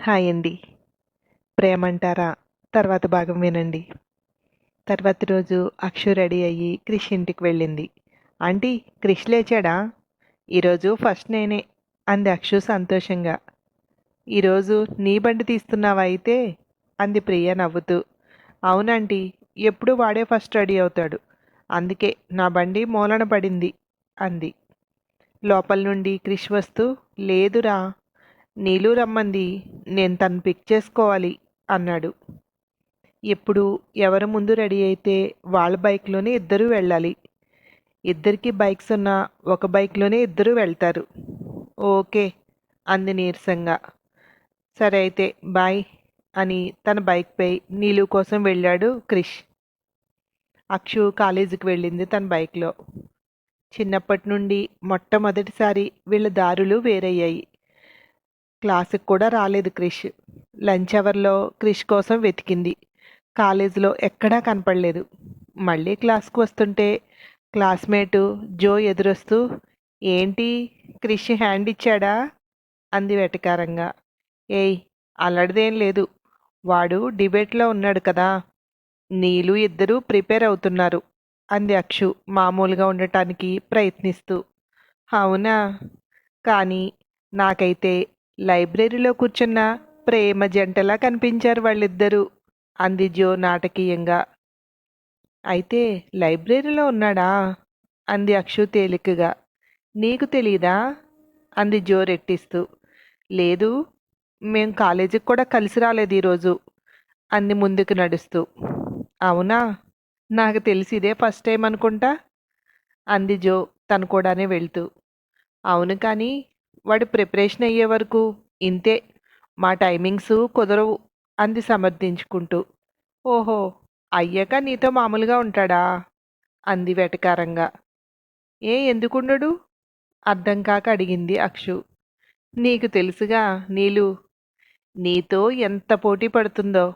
Hi అండి. ప్రేమంటారా? తర్వాత భాగం వినండి. తర్వాత రోజు అక్షు రెడీ అయ్యి క్రిష్ ఇంటికి వెళ్ళింది. ఆంటీ క్రిష్ లేచాడా? ఈరోజు ఫస్ట్ నేనే అంది అక్షు సంతోషంగా. ఈరోజు నీ బండి తీస్తున్నావా అయితే? అంది ప్రియ నవ్వుతూ. అవునంటీ ఎప్పుడు వాడే ఫస్ట్ రెడీ అవుతాడు. అందుకే నా బండి మూలన పడింది అంది. లోపల నుండి క్రిష్ వస్తూ లేదురా నీలు రమ్మంది నేను తను పిక్ చేసుకోవాలి అన్నాడు. ఎప్పుడు ఎవరు ముందు రెడీ అయితే వాళ్ళ బైక్లోనే ఇద్దరు వెళ్ళాలి. ఇద్దరికి బైక్స్ ఉన్న ఒక బైక్లోనే ఇద్దరు వెళ్తారు. ఓకే అంది నీరసంగా. సరే అయితే బాయ్ అని తన బైక్పై నీలు కోసం వెళ్ళాడు క్రిష్. అక్షు కాలేజీకి వెళ్ళింది తన బైక్లో చిన్నప్పటి నుండి మొట్టమొదటిసారి వీళ్ళ దారులు వేరయ్యాయి. క్లాసుకి కూడా రాలేదు క్రిష్. లంచ్ అవర్లో క్రిష్ కోసం వెతికింది. కాలేజీలో ఎక్కడా కనపడలేదు. మళ్ళీ క్లాస్కి వస్తుంటే క్లాస్మేటు జో ఎదురొస్తూ ఏంటి? క్రిష్ హ్యాండ్ ఇచ్చాడా? అంది వెటకారంగా. ఏయ్ అల్లడిదేం లేదు. వాడు డిబేట్లో ఉన్నాడు కదా. నీలు ఇద్దరూ ప్రిపేర్ అవుతున్నారు అంది అక్షు మామూలుగా ఉండటానికి ప్రయత్నిస్తూ. అవునా? కానీ నాకైతే లైబ్రరీలో కూర్చున్న ప్రేమ జంటలా కనిపించారు వాళ్ళిద్దరూ. అంది జో నాటకీయంగా. అయితే లైబ్రరీలో ఉన్నాడా? అంది అక్షు తేలికగా. నీకు తెలీదా? అంది జో రెట్టిస్తూ. లేదు మేం కాలేజీకి కూడా కలిసి రాలేదు ఈరోజు అంది ముందుకు నడుస్తూ. అవునా? నాకు తెలిసి ఇదే ఫస్ట్ టైం అనుకుంటా? అంది జో తను కూడానే వెళ్తూ. అవును కానీ వాడి ప్రిపరేషన్ అయ్యే వరకు ఇంతే. మా టైమింగ్స్ కుదరవు అంది సమర్థించుకుంటూ. ఓహో అయ్యాక నీతో మామూలుగా ఉంటాడా? అంది వెటకారంగా. ఏ ఎందుకుండడు? అర్థం కాక అడిగింది అక్షు. నీకు తెలుసుగా నీలు. నీతో ఎంత పోటీ పడుతుందో.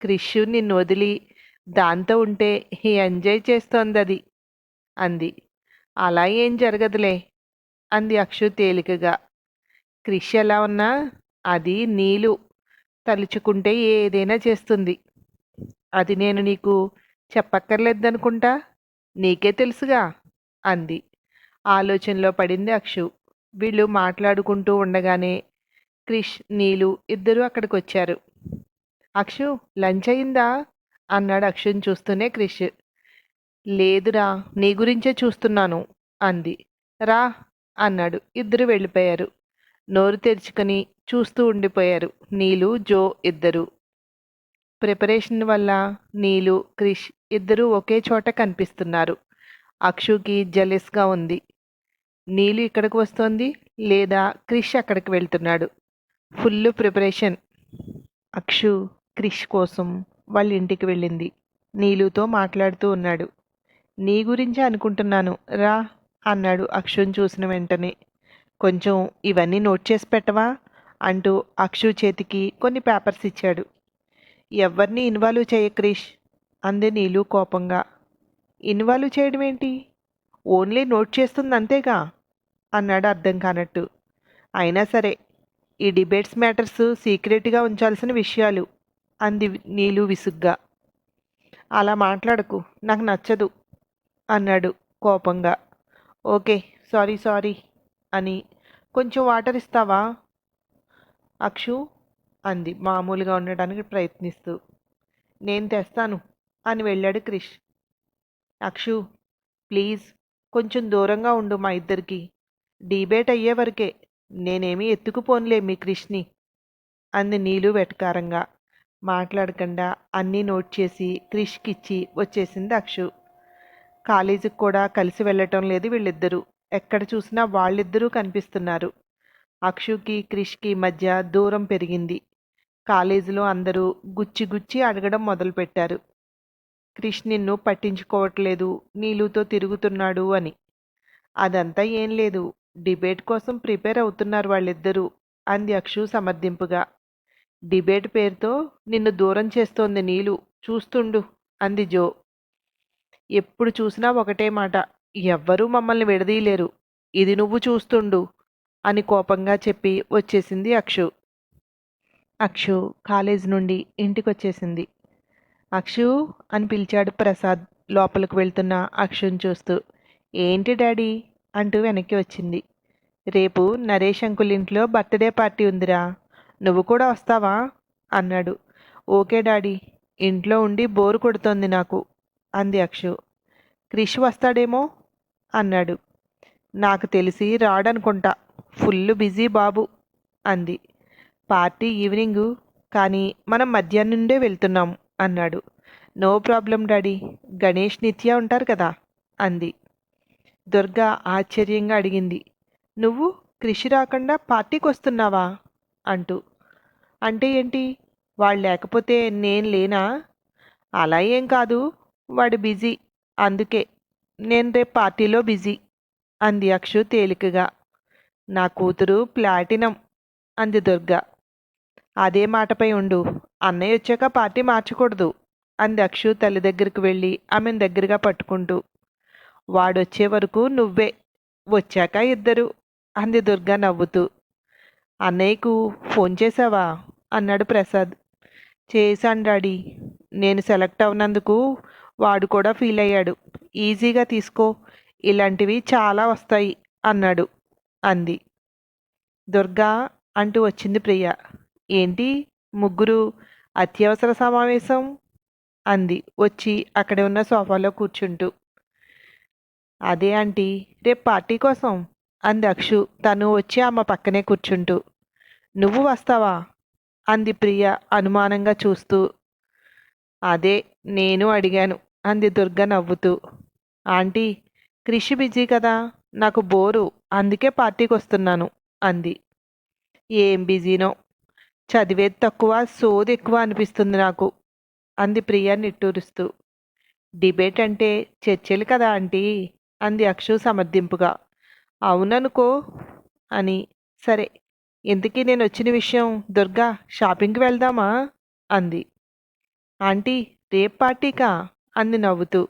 క్రిష్ నిన్ను వదిలి దాంతో ఉంటే ఎంజాయ్ చేస్తోంది అది అంది. అలా ఏం జరగదులే. అంది అక్షు తేలికగా. క్రిష్ ఎలా ఉన్నా? అది నీలు. తలుచుకుంటే ఏదైనా చేస్తుంది. అది నేను నీకు చెప్పక్కర్లేదనుకుంటా? నీకే తెలుసుగా? అంది. ఆలోచనలో పడింది అక్షు. వీళ్ళు మాట్లాడుకుంటూ ఉండగానే క్రిష్ నీలు ఇద్దరూ అక్కడికి వచ్చారు అక్షు లంచ్ అయిందా? అన్నాడు అక్షుని చూస్తూనే క్రిష్. లేదురా నీ గురించే చూస్తున్నాను అంది. రా అన్నాడు. ఇద్దరు వెళ్ళిపోయారు. నోరు తెరుచుకొని చూస్తూ ఉండిపోయారు. నీలు జో ఇద్దరు. ప్రిపరేషన్ వల్ల నీలు క్రిష్ ఇద్దరూ ఒకే చోట కనిపిస్తున్నారు. అక్షుకి జలెస్గా ఉంది. నీలు ఇక్కడికి వస్తోంది లేదా క్రిష్ అక్కడికి వెళ్తున్నాడు? Full preparation. అక్షు క్రిష్ కోసం వాళ్ళ ఇంటికి వెళ్ళింది. నీలుతో మాట్లాడుతూ ఉన్నాడు. నీ గురించి అనుకుంటున్నాను. రా. అన్నాడు అక్షుని చూసిన వెంటనే. కొంచెం ఇవన్నీ నోట్ చేసి పెట్టవా? అంటూ అక్షు చేతికి కొన్ని పేపర్స్ ఇచ్చాడు. ఎవరిని ఇన్వాల్వ్ చేయ క్రిష్? అంది నీలు కోపంగా. ఇన్వాల్వ్ చేయడం ఏంటి? ఓన్లీ నోట్ చేస్తుంది అంతేగా? అన్నాడు అర్థం కానట్టు. అయినా సరే ఈ డిబేట్స్ మ్యాటర్స్ సీక్రెట్గా ఉంచాల్సిన విషయాలు అంది నీలు విసుగ్గా. అలా మాట్లాడకు నాకు నచ్చదు అన్నాడు కోపంగా. ఓకే సారీ సారీ అని. కొంచెం వాటర్ ఇస్తావా? అక్షు అంది మామూలుగా ఉండడానికి ప్రయత్నిస్తూ. నేను తెస్తాను అని వెళ్ళాడు క్రిష్. అక్షు ప్లీజ్ కొంచెం దూరంగా ఉండు మా ఇద్దరికి. డిబేట్ అయ్యే వరకే. నేనేమీ ఎత్తుకుపోనులే మీ క్రిష్ని అంది నీలు వెటకారంగా. మాట్లాడకుండా అన్నీ నోట్ చేసి క్రిష్కిచ్చి వచ్చేసింది అక్షు. కాలేజీకి కూడా కలిసి వెళ్ళటం లేదు వీళ్ళిద్దరూ. ఎక్కడ చూసినా వాళ్ళిద్దరూ కనిపిస్తున్నారు. అక్షుకి క్రిష్కి మధ్య దూరం పెరిగింది. కాలేజీలో అందరూ గుచ్చి గుచ్చి అడగడం మొదలుపెట్టారు. క్రిష్ నిన్ను పట్టించుకోవట్లేదు నీలుతో తిరుగుతున్నాడు అని. అదంతా ఏం లేదు డిబేట్ కోసం ప్రిపేర్ అవుతున్నారు వాళ్ళిద్దరూ అంది అక్షు సమర్థింపుగా. డిబేట్ పేరుతో నిన్ను దూరం చేస్తోంది నీలు చూస్తుండు అంది జో. ఎప్పుడు చూసినా ఒకటే మాట ఎవ్వరూ మమ్మల్ని విడదీయలేరు. ఇది నువ్వు చూస్తుండు అని కోపంగా చెప్పి వచ్చేసింది అక్షు. అక్షు కాలేజ్ నుండి ఇంటికొచ్చేసింది. అక్షు అని పిలిచాడు ప్రసాద్ లోపలికి వెళ్తున్న అక్షుని చూస్తూ. ఏంటి డాడీ? అంటూ వెనక్కి వచ్చింది. రేపు నరేష్ అంకుల్ ఇంట్లో బర్త్డే పార్టీ ఉందిరా. నువ్వు కూడా వస్తావా? అన్నాడు. Okay daddy. ఇంట్లో ఉండి బోరు కొడుతోంది నాకు. అంది అక్షు. క్రిష్ వస్తాడేమో? అన్నాడు. నాకు తెలిసి రాడనుకుంటా. ఫుల్ బిజీ బాబు అంది. పార్టీ ఈవినింగు కానీ మనం మధ్యాహ్నం నుండే వెళ్తున్నాం అన్నాడు. నో ప్రాబ్లం డాడీ గణేష్ నిత్య ఉంటారు కదా అంది. దుర్గా ఆశ్చర్యంగా అడిగింది. నువ్వు కృషి రాకుండా పార్టీకి వస్తున్నావా అంటూ. అంటే ఏంటి? వాళ్ళు లేకపోతే నేను లేనా? అలా ఏం కాదు. వాడు బిజీ. అందుకే నేను రేపు పార్టీలో బిజీ. అంది అక్షు తేలికగా. నా కూతురు ప్లాటినం అంది దుర్గా. అదే మాటపై ఉండు. అన్నయ్య వచ్చాక పార్టీ మార్చకూడదు. అంది అక్షు తల్లి దగ్గరికి వెళ్ళి ఆమెను దగ్గరగా పట్టుకుంటూ. వాడొచ్చే వరకు నువ్వే వచ్చాక ఇద్దరు అంది దుర్గా నవ్వుతూ. అన్నయ్యకు ఫోన్ చేసావా అన్నాడు ప్రసాద్. చేశాను డాడీ. నేను సెలెక్ట్ అవునందుకు వాడు కూడా ఫీల్ అయ్యాడు. ఈజీగా తీసుకో ఇలాంటివి చాలా వస్తాయి అన్నాడు అంది. దుర్గా అంటూ వచ్చింది ప్రియ. ఏంటి? ముగ్గురు అత్యవసర సమావేశం? అంది. వచ్చి అక్కడే ఉన్న సోఫాలో కూర్చుంటూ. అదే ఆంటీ రేపు పార్టీ కోసం అంది అక్షు. తను వచ్చి ఆమె పక్కనే కూర్చుంటూ. నువ్వు వస్తావా? అంది ప్రియ అనుమానంగా చూస్తూ. అదే నేను అడిగాను. అంది దుర్గ నవ్వుతూ. ఆంటీ కృషి బిజీ కదా నాకు బోరు అందుకే పార్టీకి వస్తున్నాను అంది. ఏం బిజీనో? చదివేది తక్కువ సోది ఎక్కువ అనిపిస్తుంది నాకు అంది ప్రియా నిట్టూరుస్తూ. డిబేట్ అంటే చర్చలు కదా ఆంటీ అంది అక్షు సమర్థింపుగా. అవుననుకో అని. సరే ఎందుకీ నేను వచ్చిన విషయం దుర్గా షాపింగ్కి వెళ్దామా? అంది. ఆంటీ రేపు పార్టీకా? అంది నవ్వుతూ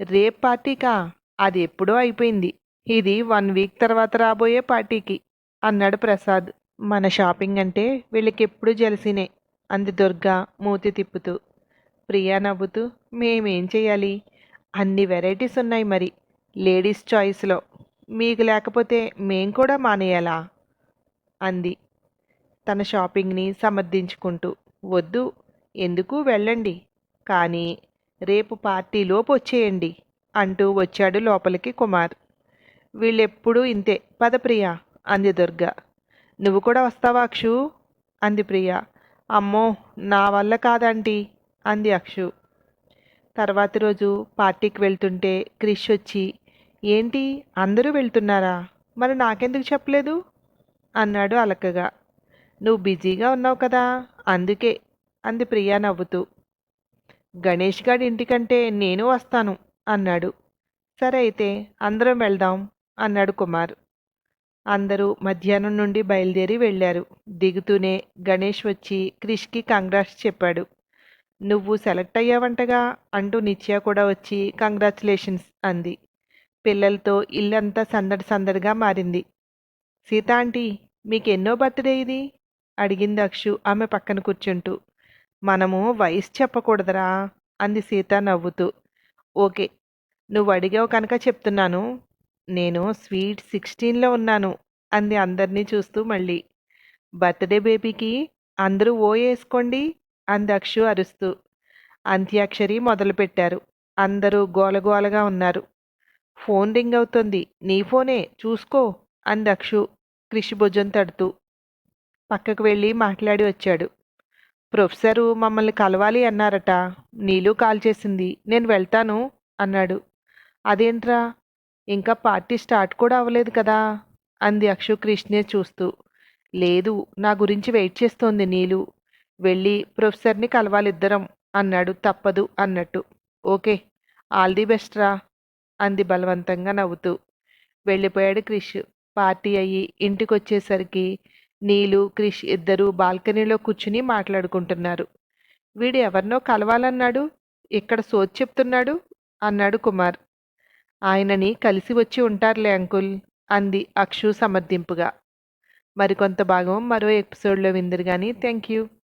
రేప్ పార్టీకా? అది ఎప్పుడో అయిపోయింది. ఇది వన్ వీక్ తర్వాత రాబోయే పార్టీకి అన్నాడు ప్రసాద్. మన షాపింగ్ అంటే వీళ్ళకెప్పుడు జలసినే అంది దుర్గా మూతి తిప్పుతూ. ప్రియా నవ్వుతూ మేమేం చేయాలి అన్ని వెరైటీస్ ఉన్నాయి మరి. లేడీస్ చాయిస్లో. మీకు లేకపోతే మేం కూడా మానేయాలా? అంది. తన షాపింగ్ని సమర్థించుకుంటూ వద్దు. ఎందుకు వెళ్ళండి. కానీ రేపు పార్టీలోపు వచ్చేయండి అంటూ వచ్చాడు లోపలికి కుమార్. వీళ్ళెప్పుడూ ఇంతే పదప్రియ అంది దుర్గ. నువ్వు కూడా వస్తావా అక్షు? అంది ప్రియ. అమ్మో నా వల్ల కాదంటీ అంది అక్షు. తర్వాతి రోజు పార్టీకి వెళ్తుంటే క్రిష్ వచ్చి ఏంటి అందరూ వెళ్తున్నారా? మరి నాకెందుకు చెప్పలేదు? అన్నాడు అలకగా. నువ్వు బిజీగా ఉన్నావు కదా అందుకే అంది ప్రియా నవ్వుతూ. గణేష్ గారి ఇంటికంటే నేను వస్తాను అన్నాడు. సరే అయితే అందరం వెళ్దాం అన్నాడు కుమార్. అందరూ మధ్యాహ్నం నుండి బయలుదేరి వెళ్ళారు. దిగుతూనే గణేష్ వచ్చి క్రిష్కి కంగ్రాట్స్ చెప్పాడు. నువ్వు సెలెక్ట్ అయ్యావంటగా అంటూ నిత్య కూడా వచ్చి కంగ్రాచులేషన్స్ అంది. పిల్లలతో ఇల్లంతా సందడి సందడిగా మారింది. సీత ఆంటీ మీకు ఎన్నో బర్త్డే ఇది? అడిగింది అక్షు ఆమె పక్కన కూర్చుంటూ. మనము వయసు చెప్పకూడదురా అంది సీత నవ్వుతూ. ఓకే నువ్వు అడిగావు కనుక చెప్తున్నాను. నేను స్వీట్ సిక్స్టీన్లో ఉన్నాను అంది అందరినీ చూస్తూ మళ్ళీ. బర్త్డే బేబీకి అందరూ ఓ వేసుకోండి అంది అక్షు అరుస్తూ. అంత్యాక్షరి మొదలుపెట్టారు. అందరూ గోలగోలగా ఉన్నారు. ఫోన్ రింగ్ అవుతుంది. నీ ఫోనే చూసుకో అంది అక్షు కృషి భుజం తడుతూ. పక్కకు వెళ్ళి మాట్లాడి వచ్చాడు. ప్రొఫెసరు మమ్మల్ని కలవాలి అన్నారట. నీళ్ళు కాల్ చేసింది. నేను వెళ్తాను అన్నాడు. అదేంట్రా? ఇంకా పార్టీ స్టార్ట్ కూడా అవ్వలేదు కదా? అంది అక్షు కృష్ణే చూస్తూ. లేదు నా గురించి వెయిట్ చేస్తోంది నీలు. వెళ్ళి ప్రొఫెసర్ని కలవాలిద్దరం అన్నాడు. తప్పదు అన్నట్టు. ఓకే ఆల్ ది బెస్ట్ రా అంది బలవంతంగా నవ్వుతూ. వెళ్ళిపోయాడు క్రిష్. పార్టీ అయ్యి ఇంటికొచ్చేసరికి నీలు క్రిష్ ఇద్దరూ బాల్కనీలో కూర్చుని మాట్లాడుకుంటున్నారు. వీడు ఎవరినో కలవాలన్నాడు? ఇక్కడ సోచ్ చెప్తున్నాడు? అన్నాడు కుమార్. ఆయనని కలిసి వచ్చి ఉంటారులే అంకుల్ అంది అక్షు సమర్థింపుగా. మరికొంత భాగం మరో ఎపిసోడ్లో విందరు కానీ థ్యాంక్ యూ.